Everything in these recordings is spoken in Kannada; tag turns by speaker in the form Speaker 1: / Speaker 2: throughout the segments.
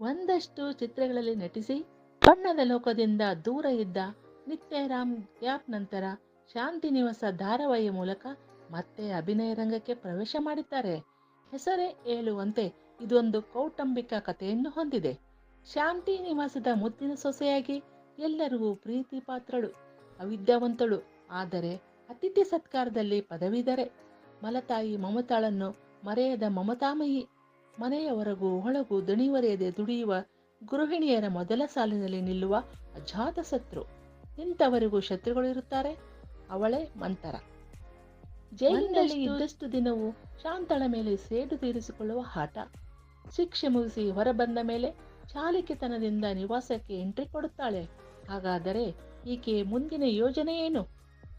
Speaker 1: ಒಂದಷ್ಟು ಚಿತ್ರಗಳಲ್ಲಿ ನಟಿಸಿ ಬಣ್ಣದ ಲೋಕದಿಂದ ದೂರ ಇದ್ದ ನಿತ್ಯರಾಮ್ ಗ್ಯಾಪ್ ನಂತರ ಶಾಂತಿ ನಿವಾಸ ಧಾರಾವಾಹಿಯ ಮೂಲಕ ಮತ್ತೆ ಅಭಿನಯ ರಂಗಕ್ಕೆ ಪ್ರವೇಶ ಮಾಡಿದ್ದಾರೆ. ಹೆಸರೇ ಹೇಳುವಂತೆ ಇದೊಂದು ಕೌಟುಂಬಿಕ ಕಥೆಯನ್ನು ಹೊಂದಿದೆ. ಶಾಂತಿ ನಿವಾಸದ ಮುದ್ದಿನ ಸೊಸೆಯಾಗಿ ಎಲ್ಲರಿಗೂ ಪ್ರೀತಿ ಪಾತ್ರಳು, ಅವಿದ್ಯಾವಂತಳು, ಆದರೆ ಅತಿಥಿ ಸತ್ಕಾರದಲ್ಲಿ ಪದವೀಧರೆ. ಮಲತಾಯಿ ಮಮತಾಳನ್ನು ಮರೆಯದ ಮಮತಾಮಯಿ ಮನೆಯ ಹೊರಗೂ ಒಳಗೂ ದಣಿವರೆಯದೆ ದುಡಿಯುವ ಗೃಹಿಣಿಯರ ಮೊದಲ ಸಾಲಿನಲ್ಲಿ ನಿಲ್ಲುವ ಅಜಾತ ಶತ್ರು. ಇಂಥವರಿಗೂ ಶತ್ರುಗಳು ಇರುತ್ತಾರೆ? ಅವಳೇ ಮಂತರ. ಜೈಲಿನಲ್ಲಿ ಇದ್ದಷ್ಟು ದಿನವೂ ಶಾಂತಳ ಮೇಲೆ ಸೇಡು ತೀರಿಸಿಕೊಳ್ಳುವ ಆಟ ಶಿಕ್ಷೆ ಮುಗಿಸಿ ಹೊರಬಂದ ಮೇಲೆ ಚಾಲಿಕೆತನದಿಂದ ನಿವಾಸಕ್ಕೆ ಎಂಟ್ರಿ ಕೊಡುತ್ತಾಳೆ. ಹಾಗಾದರೆ ಈಕೆ ಮುಂದಿನ ಯೋಜನೆ ಏನು?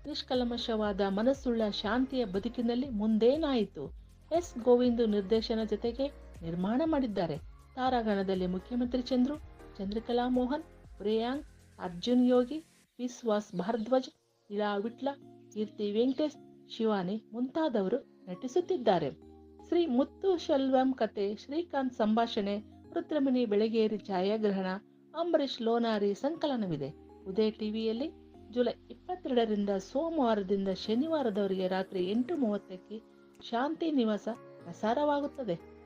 Speaker 1: ನಿಷ್ಕಲ್ಮಶವಾದ ಮನಸ್ಸುಳ್ಳ ಶಾಂತಿಯ ಬದುಕಿನಲ್ಲಿ ಮುಂದೇನಾಯಿತು? ಎಸ್ ಗೋವಿಂದು ನಿರ್ದೇಶನ ಜೊತೆಗೆ ನಿರ್ಮಾಣ ಮಾಡಿದ್ದಾರೆ. ತಾರಾಗಣದಲ್ಲಿ ಮುಖ್ಯಮಂತ್ರಿ ಚಂದ್ರು, ಚಂದ್ರಕಲಾ ಮೋಹನ್, ಪ್ರಿಯಾಂಕ್, ಅರ್ಜುನ್ ಯೋಗಿ, ವಿಶ್ವಾಸ್ ಭಾರದ್ವಾಜ್ ಇಳಾ ವಿಟ್ಲ, ಕೀರ್ತಿ ವೆಂಕಟೇಶ್, ಶಿವಾನಿ ಮುಂತಾದವರು ನಟಿಸುತ್ತಿದ್ದಾರೆ. ಶ್ರೀ ಮುತ್ತು ಶೆಲ್ವಂ ಕತೆ, ಶ್ರೀಕಾಂತ್ ಸಂಭಾಷಣೆ, ರುದ್ರಮುನಿ ಬೆಳಗೇರಿ ಛಾಯಾಗ್ರಹಣ, ಅಂಬರೀಷ್ ಲೋನಾರಿ ಸಂಕಲನವಿದೆ. ಉದಯ ಟಿವಿಯಲ್ಲಿ ಜುಲೈ ಇಪ್ಪತ್ತೆರಡರಿಂದ ಸೋಮವಾರದಿಂದ ಶನಿವಾರದವರೆಗೆ ರಾತ್ರಿ ಎಂಟು ಮೂವತ್ತಕ್ಕೆ ಶಾಂತಿ ನಿವಾಸ ಪ್ರಸಾರವಾಗುತ್ತದೆ.